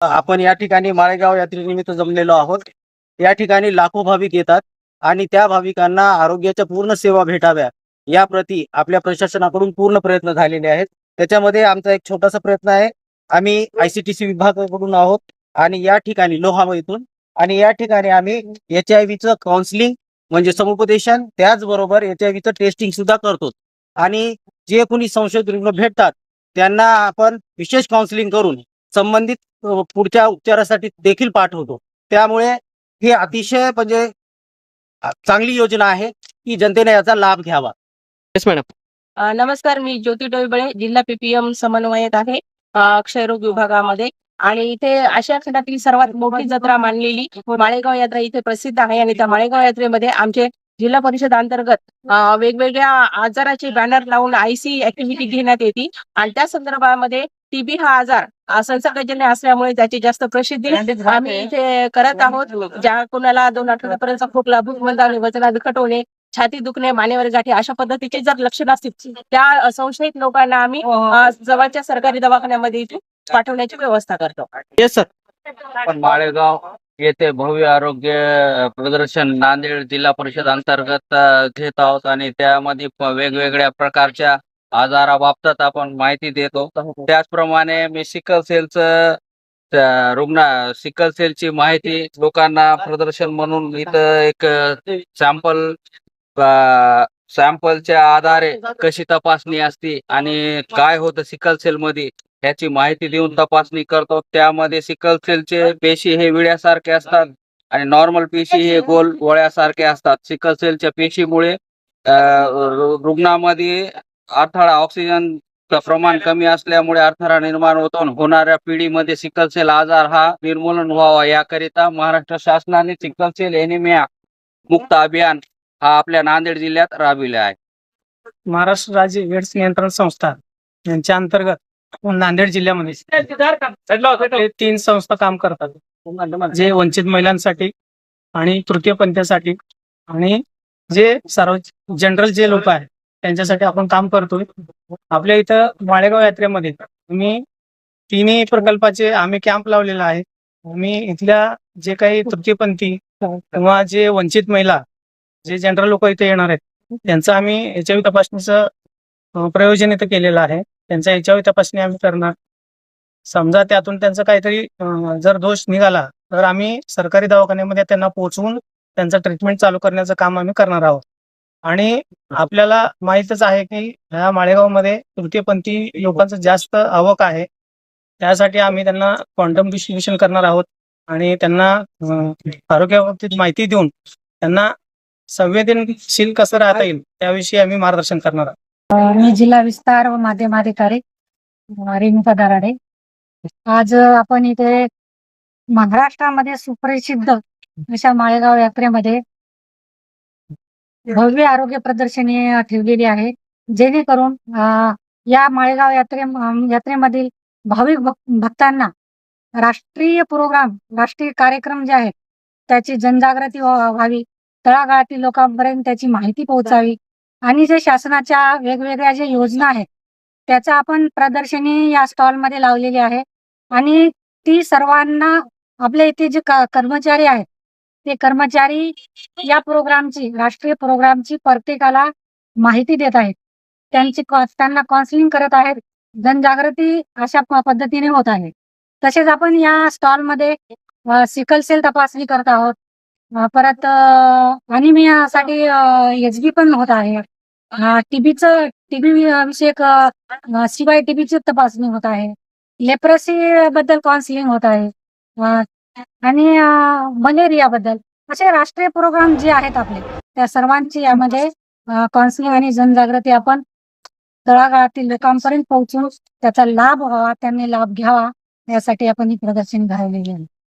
आपण या ठिकाणी माळेगाव यात्रेनिमित्त जमलेलो आहोत. या ठिकाणी लाखो भाविक येतात आणि त्या भाविकांना आरोग्याच्या पूर्ण सेवा भेटाव्या या प्रती आपल्या प्रशासनाकडून पूर्ण प्रयत्न झालेले आहेत. त्याच्यामध्ये आमचा एक छोटासा प्रयत्न आहे. आम्ही आयसीटीसी विभागाकडून आहोत आणि या ठिकाणी लोहाम इथून आणि या ठिकाणी आम्ही एच आय व्हीचं काउन्सिलिंग म्हणजे समुपदेशन त्याचबरोबर एच आय व्हीचं टेस्टिंग सुद्धा करतो. आणि जे कोणी संशयित रुग्ण भेटतात त्यांना आपण विशेष काउन्सिलिंग करून संबंधित पुढच्या उपचारासाठी देखील पाठवतो. त्यामुळे ही अतिशय म्हणजे चांगली योजना आहे की जनतेने याचा लाभ घ्यावा. येस मॅडम नमस्कार मी ज्योती डोईबळे जिल्हा पीपीएम समन्वयक आहे क्षयरोग विभागामध्ये. आणि इथे आशिया खंडातील सर्वात मोठी जत्रा मानलेली माळेगाव यात्रा इथे प्रसिद्ध आहे. आणि त्या माळेगाव यात्रेमध्ये आमचे जिल्हा परिषद अंतर्गत वेगवेगळ्या आजाराचे बॅनर लावून आयसी ऍक्टिव्हिटी घेण्यात येते. आणि त्या संदर्भामध्ये टीबी हा आजार अ, संसर्गजन्य असल्यामुळे त्याची जास्त प्रसिद्धी आम्ही इथे करत आहोत. ज्या कोणाला दोन आठवड्यापर्यंत खोकला भूक मंदावणे वजनात घट होणे छाती दुखणे मानेवर गाठी अशा पद्धतीचे जर लक्षण असतील त्या संशयित लोकांना आम्ही अ, जवळच्या सरकारी दवाखान्यामध्ये इथे पाठवण्याची व्यवस्था करतो. येस सर आपण माळेगाव येथे भव्य आरोग्य प्रदर्शन नांदेड जिल्हा परिषद अंतर्गत घेत आहोत आणि त्यामध्ये वेगवेगळ्या प्रकारच्या आजाराबाबत आपण माहिती देतो. त्याचप्रमाणे मी सिकल सेलचं रुग्ण सिकल सेलची माहिती लोकांना प्रदर्शन म्हणून इथं एक सॅम्पल सॅम्पलच्या आधारे कशी तपासणी असते आणि काय होतं सिकल सेल मध्ये याची माहिती देऊन तपासणी करतो. त्यामध्ये सिकल सेलचे पेशी हे विड्यासारखे असतात आणि नॉर्मल पेशी हे गोल वळ्यासारखे असतात. सिकल सेलच्या पेशीमुळे रुग्णामध्ये अडथळा ऑक्सिजन प्रमाण कमी असल्यामुळे अडथळा निर्माण होतो आणि होणाऱ्या पिढीमध्ये सिकल सेल आजार हा निर्मूलन व्हावा. याकरिता महाराष्ट्र शासनाने सिकल सेल एनिमिया मुक्त अभियान हा आपल्या नांदेड जिल्ह्यात राबविला आहे. महाराष्ट्र राज्य एड्स नियंत्रण संस्था यांच्या अंतर्गत नांदेड जिल्ह्यामध्ये तीन संस्था काम करतात. जे वंचित महिलांसाठी आणि तृतीयपंथीसाठी आणि जे सर्व जनरल जे लोक आहेत त्यांच्यासाठी आपण काम करतोय. आपल्या इथं माळेगाव यात्रेमध्ये मी तिन्ही प्रकल्पाचे आम्ही कॅम्प लावलेला आहे. मी इथल्या जे काही तृतीयपंथी किंवा जे वंचित महिला जे जनरल लोक इथे येणार आहेत त्यांचं आम्ही एच आय तपासणीचं प्रयोजन इथं केलेलं आहे. त्यांचा एच तपासणी आम्ही करणार. समजा त्यातून त्यांचा काहीतरी जर दोष निघाला तर आम्ही सरकारी दवाखान्यामध्ये त्यांना पोहोचवून त्यांचं ट्रीटमेंट चालू करण्याचं काम आम्ही करणार आहोत. आणि आपल्याला माहितच आहे की ह्या माळेगावमध्ये तृतीयपंथी लोकांचं जास्त आवक आहे. त्यासाठी आम्ही त्यांना क्वांटम डिस्ट्रीब्युशन करणार आहोत आणि त्यांना आरोग्याबाबतीत माहिती देऊन त्यांना संवेदनशील कसं राहता येईल त्याविषयी आम्ही मार्गदर्शन करणार आहोत. मी जिल्हा विस्तार व माध्यमाधिकारी रेणुका दराडे. आज आपण इथे महाराष्ट्रामध्ये सुप्रसिद्ध अशा माळेगाव यात्रेमध्ये भव्य आरोग्य प्रदर्शनी ठेवलेली आहे. जेणेकरून या माळेगाव यात्रे यात्रेमधील भाविक भक्तांना राष्ट्रीय प्रोग्राम राष्ट्रीय कार्यक्रम जे आहेत त्याची जनजागृती व्हा- व्हावी तळागाळातील लोकांपर्यंत त्याची माहिती पोहोचावी आणि जे शासनाच्या वेगवेगळ्या ज्या योजना आहेत त्याचा आपण प्रदर्शनी या स्टॉलमध्ये लावलेली आहे आणि ती सर्वांना आपल्या इथे जे कर्मचारी आहेत ते कर्मचारी या प्रोग्रामची राष्ट्रीय प्रोग्रामची प्रत्येकाला माहिती देत आहेत. त्यांची कॉ- त्यांना काउन्सिलिंग करत आहेत. जनजागृती अशा पद्धतीने होत आहे. तसेच आपण या स्टॉलमध्ये सिकल सेल तपासणी करत आहोत. परत अनिमियासाठी एच बी पण होत आहे. टीबीचं टीबी विषयक शिवाय टीबीची तपासणी होत आहे. लेप्रसी बद्दल काउन्सिलिंग होत आहे. आणि मलेरिया बद्दल असे राष्ट्रीय प्रोग्राम जे आहेत आपले त्या सर्वांची यामध्ये काउन्सिलिंग आणि जनजागृती आपण तळागाळातील लोकांपर्यंत पोहोचून त्याचा लाभ व्हावा त्यांनी लाभ घ्यावा यासाठी आपण ही प्रदर्शन भरवलेली आहे.